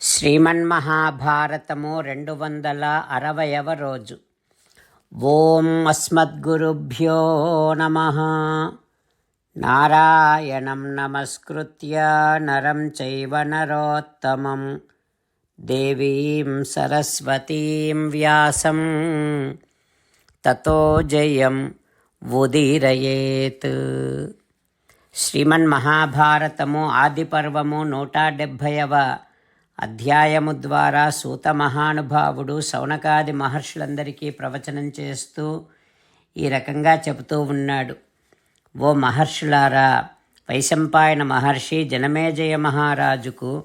శ్రీమన్మహాభారతము రెండు వందల అరవయవ రోజు. ఓం అస్మద్గురుభ్యో నమ. నారాయణం నమస్కృత్య నరం చైవ నరోత్తమం. దేవీం సరస్వతీం వ్యాసం. తతో జయం ఉదీరయేత్. శ్రీమన్మహాభారతము ఆదిపర్వము నూట డెబ్భైవ అధ్యాయము ద్వారా సూత మహానుభావుడు సౌనకాది మహర్షులందరికీ ప్రవచనం చేస్తూ ఈ రకంగా చెబుతూ ఉన్నాడు. ఓ మహర్షులారా వైశంపాయన మహర్షి జనమేజయ మహారాజుకు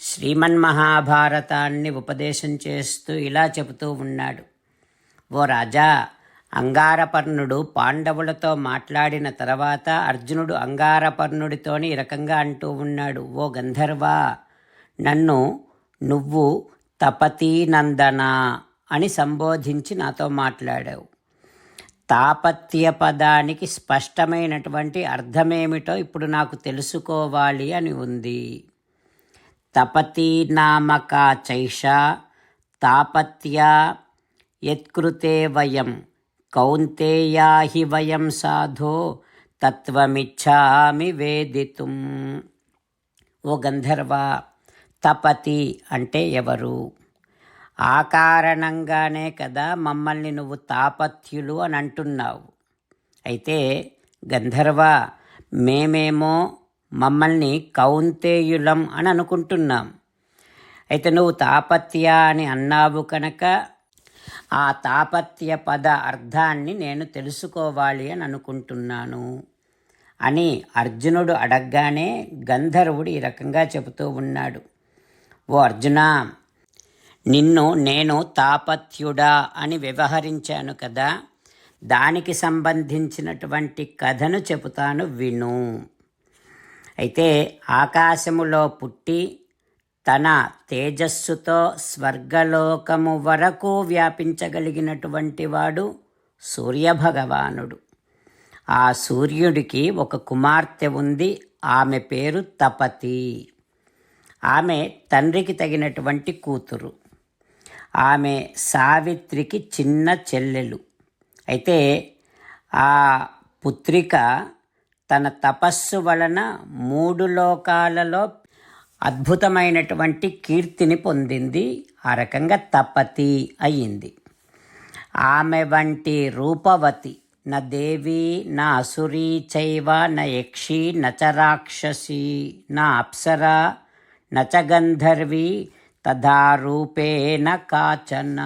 శ్రీమన్ మహాభారతాన్ని ఉపదేశం చేస్తూ ఇలా చెబుతూ ఉన్నాడు. ఓ రాజా అంగారపర్ణుడు పాండవులతో మాట్లాడిన తర్వాత అర్జునుడు అంగారపర్ణుడితోని ఈ రకంగా అంటూ ఉన్నాడు. ఓ గంధర్వా నన్ను నువ్వు తపతీనందన అని సంబోధించి నాతో మాట్లాడావు. తాపత్య పదానికి స్పష్టమైనటువంటి అర్థమేమిటో ఇప్పుడు నాకు తెలుసుకోవాలి అని ఉంది. తపతీనామక చైష తాపత్య యత్కృతే వయం కౌంతేయాహి వయం సాధో తత్వమిచ్చామి వేదితుం. ఓ గంధర్వ తపతి అంటే ఎవరు? ఆ కారణంగానే కదా మమ్మల్ని నువ్వు తాపత్యులు అని అంటున్నావు. అయితే గంధర్వ మేమేమో మమ్మల్ని కౌంతేయులం అని అనుకుంటున్నాం. అయితే నువ్వు తాపత్య అని అన్నావు కనుక ఆ తాపత్య పద అర్థాన్ని నేను తెలుసుకోవాలి అని అనుకుంటున్నాను అని అర్జునుడు అడగగానే గంధర్వుడు ఈ రకంగా చెబుతూ ఉన్నాడు. ఓ అర్జున నిన్ను నేను తాపత్యుడా అని వ్యవహరించాను కదా. దానికి సంబంధించినటువంటి కథను చెబుతాను విను. అయితే ఆకాశములో పుట్టి తన తేజస్సుతో స్వర్గలోకము వరకు వ్యాపించగలిగినటువంటి వాడు సూర్యభగవానుడు. ఆ సూర్యుడికి ఒక కుమార్తె ఉంది ఆమె పేరు తపతి. ఆమె తండ్రికి తగినటువంటి కూతురు. ఆమె సావిత్రికి చిన్న చెల్లెలు. అయితే ఆ పుత్రిక తన తపస్సు వలన మూడు లోకాలలో అద్భుతమైనటువంటి కీర్తిని పొందింది. ఆ రకంగా తపతి అయ్యింది ఆమె వంటి రూపవతి నా దేవి నా అసురీ చైవ నా యక్షి నచరాక్షసి నా అప్సరా నచ గంధర్వి తథా రూపేణ కాచన.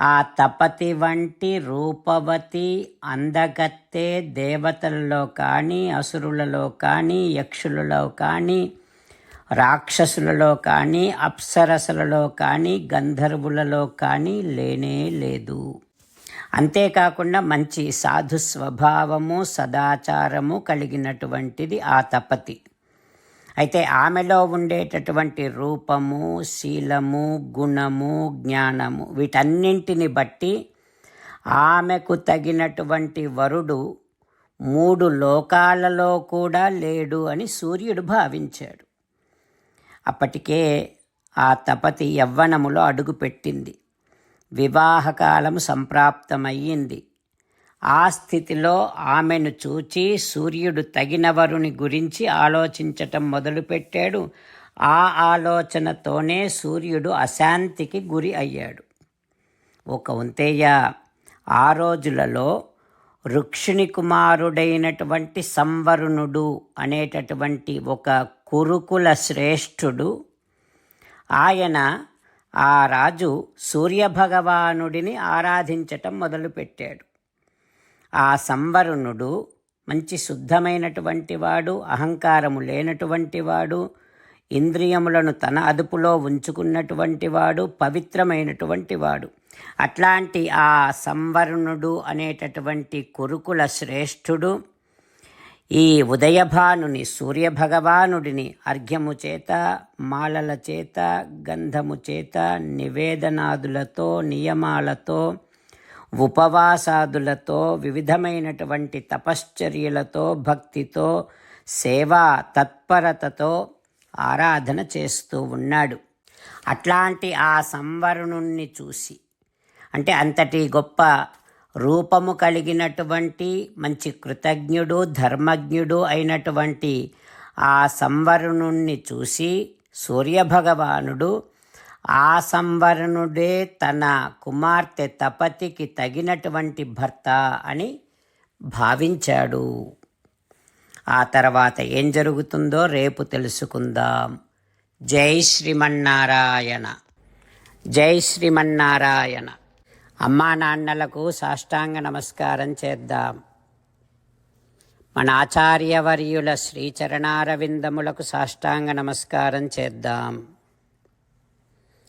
ఆ తపతి వంటి రూపవతి అందగత్తే దేవతలలో కానీ అసురులలో కానీ యక్షులలో కానీ రాక్షసులలో కానీ అప్సరసులలో కానీ గంధర్వులలో కానీ లేనే లేదు. అంతేకాకుండా మంచి సాధు స్వభావము సదాచారము కలిగినటువంటిది ఆ తపతి. అయితే ఆమెలో ఉండేటటువంటి రూపము శీలము గుణము జ్ఞానము వీటన్నింటిని బట్టి ఆమెకు తగినటువంటి వరుడు మూడు లోకాలలో కూడా లేడు అని సూర్యుడు భావించాడు. అప్పటికే ఆ తపతి యవ్వనములో అడుగుపెట్టింది. వివాహకాలము సంప్రాప్తమయ్యింది. ఆ స్థితిలో ఆమెను చూచి సూర్యుడు తగినవరుని గురించి ఆలోచించటం మొదలుపెట్టాడు. ఆ ఆలోచనతోనే సూర్యుడు అశాంతికి గురి అయ్యాడు. ఒక ఉంతేయ ఆ రోజులలో రుక్షిణి కుమారుడైనటువంటి సంవరుణుడు అనేటటువంటి ఒక కురుకుల శ్రేష్ఠుడు ఆయన ఆ రాజు సూర్యభగవానుడిని ఆరాధించటం మొదలుపెట్టాడు. ఆ సంవరుణుడు మంచి శుద్ధమైనటువంటి వాడు అహంకారము లేనటువంటి వాడు ఇంద్రియములను తన అదుపులో ఉంచుకున్నటువంటి వాడు పవిత్రమైనటువంటి వాడు. అట్లాంటి ఆ సంవరుణుడు అనేటటువంటి కురుకుల శ్రేష్ఠుడు ఈ ఉదయభానుని సూర్యభగవానుడిని అర్ఘ్యము చేత మాలల చేత గంధము చేత నివేదనాదులతో నియమాలతో ఉపవాసాదులతో వివిధమైనటువంటి తపశ్చర్యలతో భక్తితో సేవా తత్పరతతో ఆరాధన చేస్తూ ఉన్నాడు. అట్లాంటి ఆ సంవరుణుణ్ణి చూసి అంటే అంతటి గొప్ప రూపము కలిగినటువంటి మంచి కృతజ్ఞుడు ధర్మజ్ఞుడు అయినటువంటి ఆ సంవరుణుణ్ణి చూసి సూర్యభగవానుడు ఆ సంవరణుడే తన కుమార్తె తపతికి తగినటువంటి భర్త అని భావించాడు. ఆ తర్వాత ఏం జరుగుతుందో రేపు తెలుసుకుందాం. జై శ్రీమన్నారాయణ. జై శ్రీమన్నారాయణ. అమ్మా నాన్నలకు సాష్టాంగ నమస్కారం చేద్దాం. మన ఆచార్యవర్యుల శ్రీచరణారవిందములకు సాష్టాంగ నమస్కారం చేద్దాం.